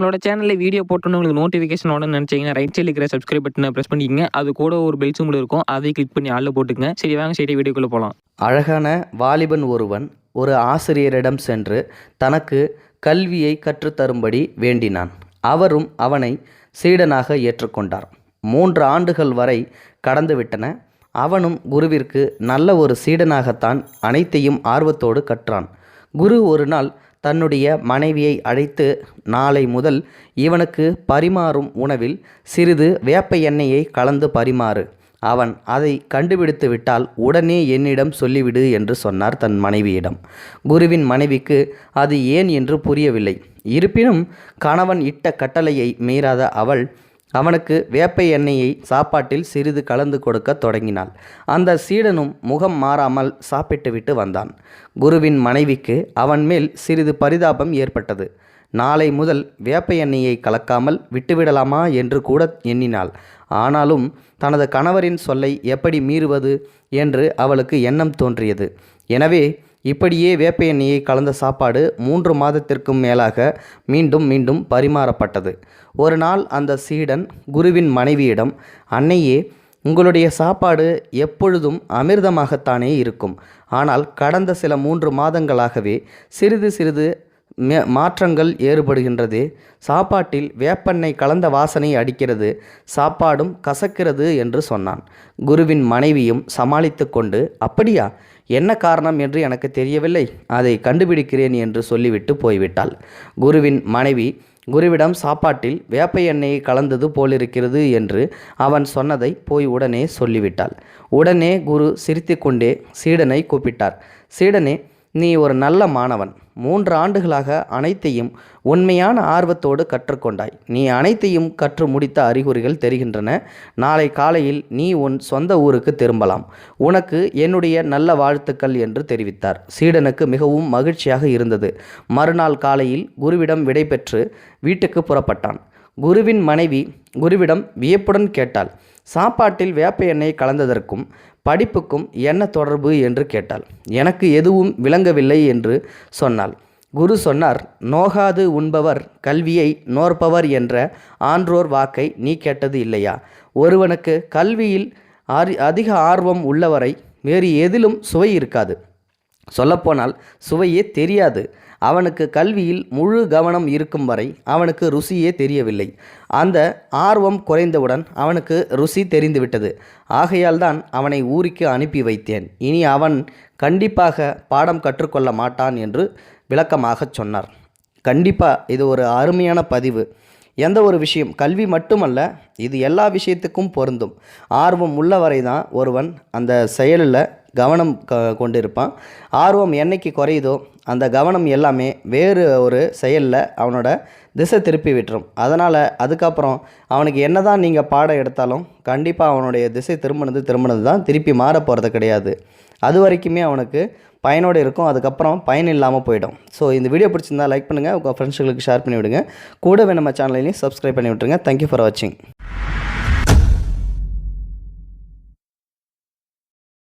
நம்மளோட சேனலில் வீடியோ போட்டோன்னு உங்களுக்கு நோட்டிஃபிகேஷன் உடனே நினச்சிங்கன்னா ரைட் சைடில் இருக்கிற சப்ஸ்கிரைப் பட்டனை ப்ரெஸ் பண்ணிக்கங்க. அது கூட ஒரு பெல் சிம்பிள் இருக்கும். அதை கிளிக் பண்ணி ஆளில் போட்டுக்கங்க. சரி வாங்க சரி வீடியோக்குள்ளே போகலாம் அழகான வாலிபன் ஒருவன் ஒரு ஆசிரியரிடம் சென்று தனக்கு கல்வியை கற்றுத்தரும்படி வேண்டினான். அவரும் அவனை சீடனாக ஏற்றுக்கொண்டார். மூன்று ஆண்டுகள் வரை கடந்துவிட்டன அவனும் குருவிற்கு நல்ல ஒரு சீடனாகத்தான் அனைத்தையும் ஆர்வத்தோடு கற்றான். குரு ஒரு நாள் தன்னுடைய மனைவியை அழைத்து நாளை முதல் இவனுக்கு பரிமாறும் உணவில் சிறிது வேப்ப எண்ணெயை கலந்து பரிமாறு. அவன் அதை கண்டுபிடித்து விட்டால் உடனே என்னிடம் சொல்லிவிடு என்று சொன்னார் தன் மனைவியிடம். குருவின் மனைவிக்கு அது ஏன் என்று புரியவில்லை. இருப்பினும் கணவன் இட்ட கட்டளையை மீறாத அவள் அவனுக்கு வேப்ப எண்ணெயை சாப்பாட்டில் சிறிது கலந்து கொடுக்க தொடங்கினாள். அந்த சீடனும் முகம் மாறாமல் சாப்பிட்டுவிட்டு வந்தான். குருவின் மனைவிக்கு அவன் மேல் சிறிது பரிதாபம் ஏற்பட்டது. நாளை முதல் வேப்ப எண்ணெயை கலக்காமல் விட்டுவிடலாமா என்று கூட எண்ணினாள். ஆனாலும் தனது கணவரின் சொல்லை எப்படி மீறுவது என்று அவளுக்கு எண்ணம் தோன்றியது. எனவே இப்படியே வேப்ப எண்ணெயை கலந்த சாப்பாடு மூன்று மாதத்திற்கும் மேலாக மீண்டும் மீண்டும் பரிமாறப்பட்டது. ஒரு நாள் அந்த சீடன் குருவின் மனைவியிடம் அன்னையே உங்களுடைய சாப்பாடு எப்பொழுதும் அமிர்தமாகத்தானே இருக்கும். ஆனால் கடந்த சில மூன்று மாதங்களாகவே சிறிது சிறிது மே மாற்றங்கள் ஏற்படுகின்றது. சாப்பாட்டில் வேப்பெண்ணெய் கலந்த வாசனை அடிக்கிறது. சாப்பாடும் கசக்கிறது என்று சொன்னான். குருவின் மனைவியும் சமாளித்து கொண்டு அப்படியா? என்ன காரணம் என்று எனக்கு தெரியவில்லை. அதை கண்டுபிடிக்கிறேன் என்று சொல்லிவிட்டு போய்விட்டாள். குருவின் மனைவி குருவிடம் சாப்பாட்டில் வேப்ப எண்ணெயை கலந்தது போலிருக்கிறது என்று அவன் சொன்னதை போய் உடனே சொல்லிவிட்டாள். உடனே குரு சிரித்துக்கொண்டே சீடனை கூப்பிட்டார். சீடனே நீ ஒரு நல்ல மாணவன். மூன்று ஆண்டுகளாக அனைத்தையும் உண்மையான ஆர்வத்தோடு கற்றுக்கொண்டாய். நீ அனைத்தையும் கற்று முடித்த அறிகுறிகள் தெரிகின்றன. நாளை காலையில் நீ உன் சொந்த ஊருக்கு திரும்பலாம். உனக்கு என்னுடைய நல்ல வாழ்த்துக்கள் என்று தெரிவித்தார். சீடனுக்கு மிகவும் மகிழ்ச்சியாக இருந்தது. மறுநாள் காலையில் குருவிடம் விடைபெற்று வீட்டுக்கு புறப்பட்டான். குருவின் மனைவி குருவிடம் வியப்புடன் கேட்டாள். சாப்பாட்டில் வேப்ப எண்ணெய் கலந்ததற்கும் படிப்புக்கும் என்ன தொடர்பு என்று கேட்டாள். எனக்கு எதுவும் விளங்கவில்லை என்று சொன்னாள். குரு சொன்னார் நோகாது உண்பவர் கல்வியை நோற்பவர் என்ற ஆன்றோர் வாக்கை நீ கேட்டது இல்லையா? ஒருவனுக்கு கல்வியில் அதிக ஆர்வம் உள்ளவரை வேறு எதிலும் சுவை இருக்காது. சொல்லப்போனால் சுவையே தெரியாது. அவனுக்கு கல்வியில் முழு கவனம் இருக்கும் வரை அவனுக்கு ருசியே தெரியவில்லை. அந்த ஆர்வம் குறைந்தவுடன் அவனுக்கு ருசி தெரிந்துவிட்டது. ஆகையால் தான் அவனை ஊருக்கு அனுப்பி வைத்தேன். இனி அவன் கண்டிப்பாக பாடம் கற்றுக்கொள்ள மாட்டான் என்று விளக்கமாகச் சொன்னார். கண்டிப்பாக இது ஒரு அருமையான பதிவு. எந்த ஒரு விஷயம் கல்வி மட்டுமல்ல இது எல்லா விஷயத்துக்கும் பொருந்தும். ஆர்வம் உள்ளவரை தான் ஒருவன் அந்த செயலில் கவனம் க கொண்டிருப்பான். ஆர்வம் என்னைக்கு குறையுதோ அந்த கவனம் எல்லாமே வேறு ஒரு செயலில் அவனோட திசை திருப்பி விட்டுரும். அதனால் அதுக்கப்புறம் அவனுக்கு என்ன தான் நீங்கள் பாடம் எடுத்தாலும் கண்டிப்பாக அவனுடைய திசை திரும்பினது திரும்பினது தான். திருப்பி மாற போகிறது கிடையாது. அது வரைக்குமே அவனுக்கு பயனோடு இருக்கும். அதுக்கப்புறம் பயன் இல்லாமல் போயிடும். ஸோ இந்த வீடியோ பிடிச்சிருந்தா லைக் பண்ணுங்கள் உங்கள் ஃப்ரெண்ட்ஸுகளுக்கு ஷேர் பண்ணி விடுங்க கூடவே நம்ம சேனலையும் சப்ஸ்கிரைப் பண்ணி விட்டுருங்க தேங்க்யூ ஃபார் வாட்சிங்